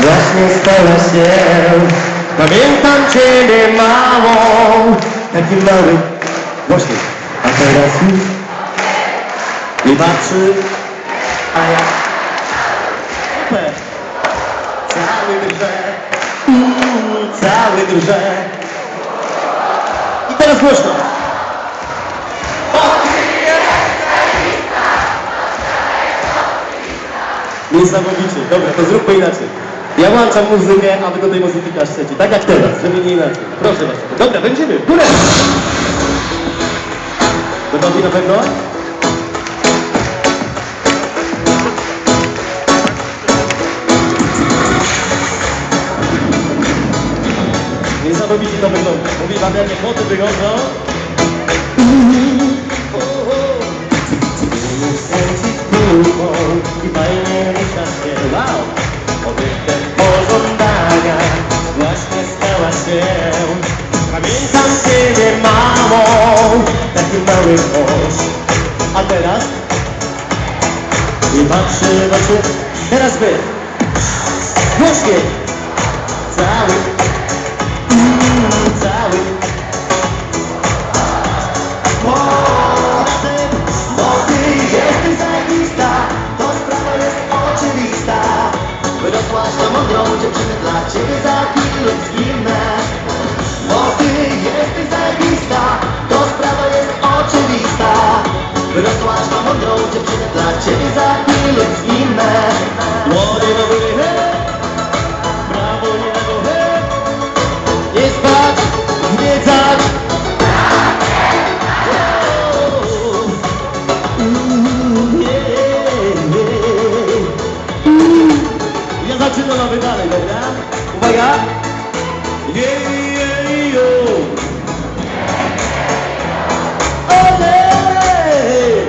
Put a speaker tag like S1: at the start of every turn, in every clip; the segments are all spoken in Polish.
S1: właśnie stała się. Pamiętam Ciebie małą, taki mały, głośniej, a teraz już nie patrzy, a ja super, cały drże, mm, cały drże. I teraz głośno. Niesamowicie. Dobra, to zróbmy inaczej. Ja włączam muzykę, a wy do tej muzyki kaszczecie. Tak jak teraz, żeby nie inaczej. Proszę was. Dobra, będziemy. Górę! Gotowi na pewno? Niesamowicie to wygląda. Mówię wam, jakie foty wychodzą. I fajnie wow! Obiektem pożądania właśnie stała się. Pamiętam Ciebie taki mały. A teraz? I patrzy w teraz Wy. Głośniej! Wyrosłaś na mądrą dziewczynę, dla Ciebie za chwilę zginę. Bo Ty jesteś zajebista, to sprawa jest oczywista. Wyrosłaś na mądrą dziewczynę, dla Ciebie za chwilę zginę. Wy dalej, dobra? Uwaga! Jejejo! Olej!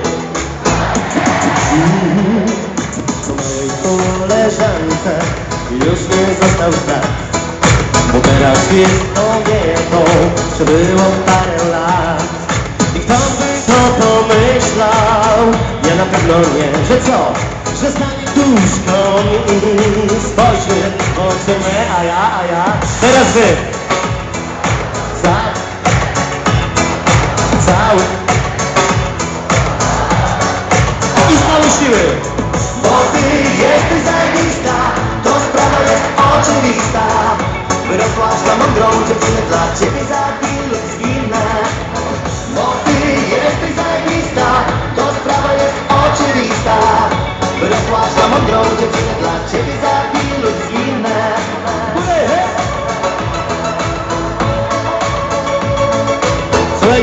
S1: Po małej koleżance już nie został ślad Bo teraz jest kobietą, że było parę lat I kto by to pomyślał? Ja na pewno nie, że co? Że stanie Spojrzy w oczy me, a ja, a ja. Teraz wy. Cały. Cały. I z całej siły. Bo ty jesteś zajebista To sprawa jest oczywista. Wyrosłaś na mądrą dziewczynę Dla ciebie za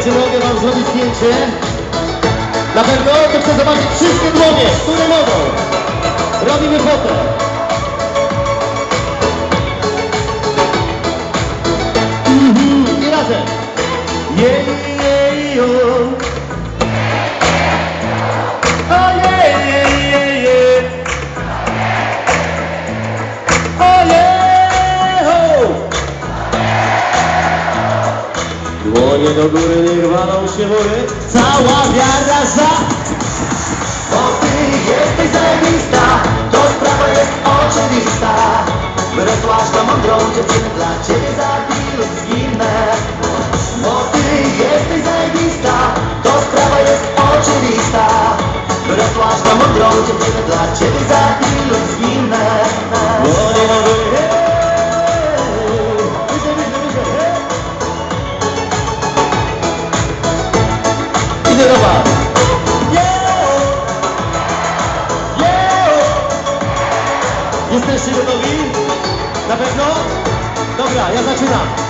S1: Słuchajcie, mogę wam zrobić zdjęcie? Na pewno to chcę zobaczyć wszystkie dłonie, które mogą. Robimy fotę Mhm, I razem. Jej, o. Ojej, Dłonie do góry, niech walą się mury Cała wiara za. Bo ty jesteś zajebista To sprawa jest oczywista. Wyrosłaś na mądrą dziewczynę Dla ciebie za chwilę zginę. Bo ty jesteś zajebista To sprawa jest oczywista. Wyrosłaś na mądrą dziewczynę Dla ciebie za Idę do was. Yeah! Yeah! Jesteście gotowi? Na pewno? Dobra, ja zaczynam.